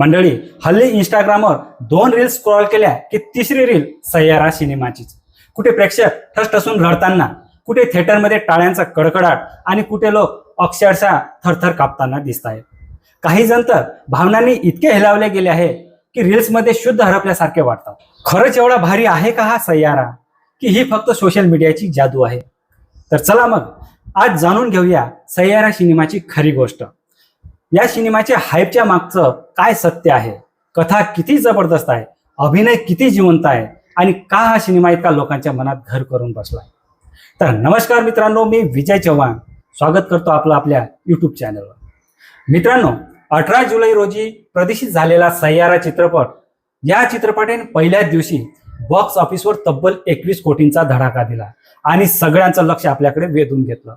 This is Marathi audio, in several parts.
मंडळी हल्ली इंस्टाग्रामवर दोन रील स्क्रॉल केल्या की तिसरी रील सय्यारा सिनेमाचीच. कुठे प्रेक्षक ठसठसून रडताना कुठे थिएटरमध्ये टाळ्यांचा कडकडाट आणि कुठे लोक अक्षरशः थरथर कापताना दिसत आहेत काही जण तर भावनांनी इतके हेलावले गेले आहे की रील्समध्ये शुद्ध हरपल्यासारखे वाटतात. खरंच एवढा भारी आहे का हा सय्यारा? की ही फक्त सोशल मीडियाची जादू आहे? तर चला मग आज जाणून घेऊया सय्यारा सिनेमाची खरी गोष्ट. या सिनेमाच्या हाईपच्या मागचं काय सत्य आहे? कथा किती जबरदस्त आहे? अभिनय किती जिवंत आहे? आणि का हा सिनेमा इतका लोकांच्या मनात घर करून बसलाय? तर नमस्कार मित्रांनो मी विजय चव्हाण. स्वागत करतो आपलं आपल्या युट्यूब चॅनलवर मित्रांनो अठरा जुलै रोजी प्रदर्शित झालेला सय्यारा चित्रपट या चित्रपटाने पहिल्याच दिवशी बॉक्स ऑफिसवर तब्बल एकवीस कोटींचा धडाका दिला आणि सगळ्यांचं लक्ष आपल्याकडे वेधून घेतलं.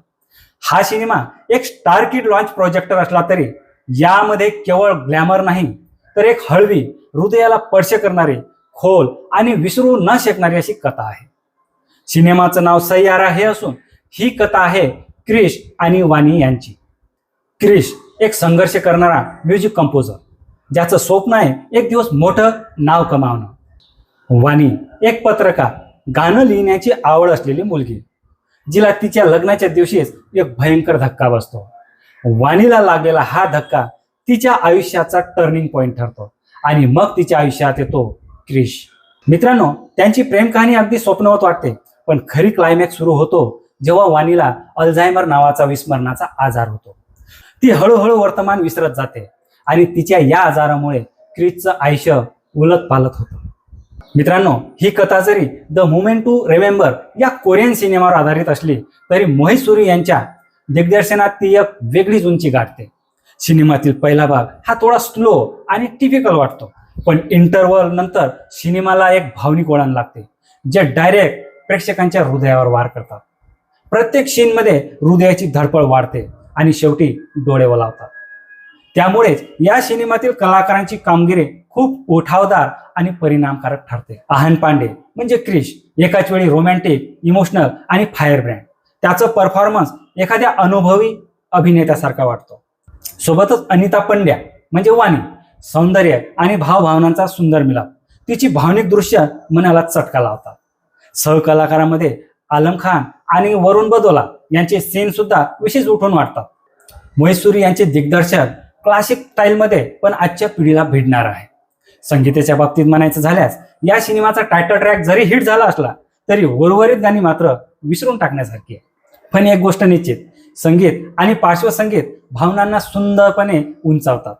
हा सिनेमा एक स्टार किड लॉन्च प्रोजेक्टर असला तरी यामध्ये केवळ ग्लॅमर नाही तर एक हळवी हृदयाला स्पर्श करणारी खोल आणि विसरू न शकणारी अशी कथा आहे. सिनेमाचं नाव सय्यारा हे असून ही कथा आहे क्रिश आणि वाणी यांची. क्रिश एक संघर्ष करणारा म्युझिक कंपोजर ज्याचं स्वप्न आहे एक दिवस मोठं नाव कमावणं. वाणी एक पत्रकार गाणं लिहिण्याची आवड असलेली मुलगी जिला तिच्या लग्नाच्या दिवशीच एक भयंकर धक्का बसतो. वाणीला लागलेला हा धक्का तिच्या आयुष्याचा टर्निंग पॉईंट ठरतो. आणि मग तिच्या आयुष्यात येतो क्रिश. मित्रांनो त्यांची प्रेम कहाणी अगदी स्वप्नवत वाटते पण खरी क्लायमॅक्स सुरू होतो जेव्हा वाणीला अल्झायमर नावाचा विस्मरणाचा आजार होतो. ती हळूहळू वर्तमान विसरत जाते आणि तिच्या या आजारामुळे क्रिसचं आयुष्य उलत पालत होतं. मित्रांनो ही कथा जरी द मुमेंट टू रिमेंबर या कोरियन सिनेमावर आधारित असली तरी मोहित सुरी यांच्या दिग्दर्शनात ती एक वेगळीच उंची गाठते. सिनेमातील पहिला भाग हा थोडा स्लो आणि टिपिकल वाटतो. पण इंटरवल नंतर सिनेमाला एक भावनिक वळण लागते जे डायरेक्ट प्रेक्षकांच्या हृदयावर वार करतात. प्रत्येक सीनमध्ये हृदयाची धडपड वाढते आणि शेवटी डोळे वलावतात त्यामुळेच या सिनेमातील कलाकारांची कामगिरी खूप उठावदार आणि परिणामकारक ठरते. आहान पांडे म्हणजे क्रिश एकाच वेळी रोमॅन्टिक इमोशनल आणि फायर ब्रँड त्याचं परफॉर्मन्स एखाद्या अनुभवी अभिनेत्यासारखा वाटतो. सोबतच अनिता पंड्या म्हणजे वाणी सौंदर्य आणि भावभावनांचा सुंदर मिलाप. तिची भावनिक दृश्य मनाला चटका लावतात. सहकलाकारामध्ये आलम खान आणि वरुण बदोला यांचे सीन सुद्धा विशेष उठून वाटतात मैसुरी यांचे दिग्दर्शक क्लासिक स्टाईलमध्ये पण आजच्या पिढीला भिडणार आहे. संगीताच्या बाबतीत म्हणायचं झाल्यास या सिनेमाचा टायटल ट्रॅक जरी हिट झाला असला तरी उर्वरित गाणी मात्र विसरून टाकण्यासारखी आहे. पण एक गोष्ट निश्चित संगीत आणि पार्श्वसंगीत भावनांना सुंदरपणे उंचावतात.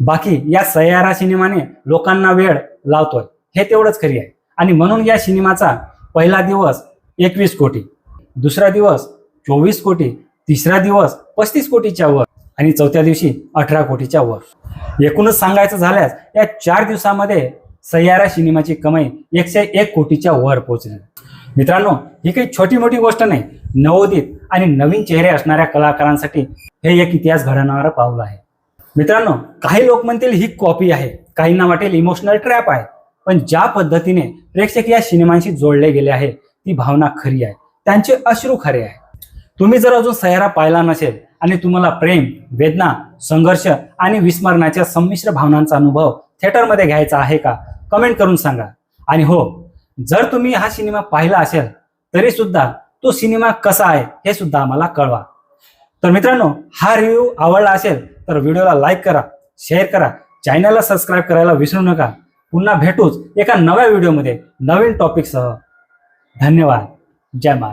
बाकी या सय्यारा सिनेमाने लोकांना वेळ लावतोय हे तेवढंच खरी आहे. आणि म्हणून या सिनेमाचा पहिला दिवस एकवीस कोटी दुसरा दिवस चोवीस कोटी तिसरा दिवस पस्तीस कोटीच्या वर आणि चौथ्या दिवशी अठरा कोटीच्या वर. एकूणच सांगायचं झाल्यास या चार दिवसामध्ये सयारा सिनेमाची कमाई एकशे एक कोटीच्या वर पोहोचली. मित्रांनो ही काही छोटी मोठी गोष्ट नाही नवोदित आणि नवीन चेहरे असणाऱ्या कलाकारांसाठी हे एक इतिहास घडवणारं पाऊल आहे. मित्रांनो काही लोक म्हणतील ही कॉपी आहे काहींना वाटेल इमोशनल ट्रॅप आहे पण ज्या पद्धतीने प्रेक्षक या सिनेमांशी जोडले गेले आहे ती भावना खरी आहे त्यांचे अश्रू खरे आहे. तुम्ही जर अजून सहारा पाहिला नसेल आणि तुम्हाला प्रेम वेदना संघर्ष आणि विस्मरणाच्या संमिश्र भावनांचा अनुभव थिएटरमध्ये घ्यायचा आहे का कमेंट करून सांगा. आणि हो जर तुम्ही हा सिनेमा पाहिला असेल तरी सुद्धा तो सिनेमा कसा आहे हे सुद्धा आम्हाला कळवा. तर मित्रांनो हा रिव्ह्यू आवडला असेल तर व्हिडिओला लाईक करा शेअर करा चॅनलला सबस्क्राईब करायला विसरू नका. पुन्हा भेटूच एका नव्या व्हिडिओमध्ये नवीन टॉपिकसह धन्यवाद. जय महाराज.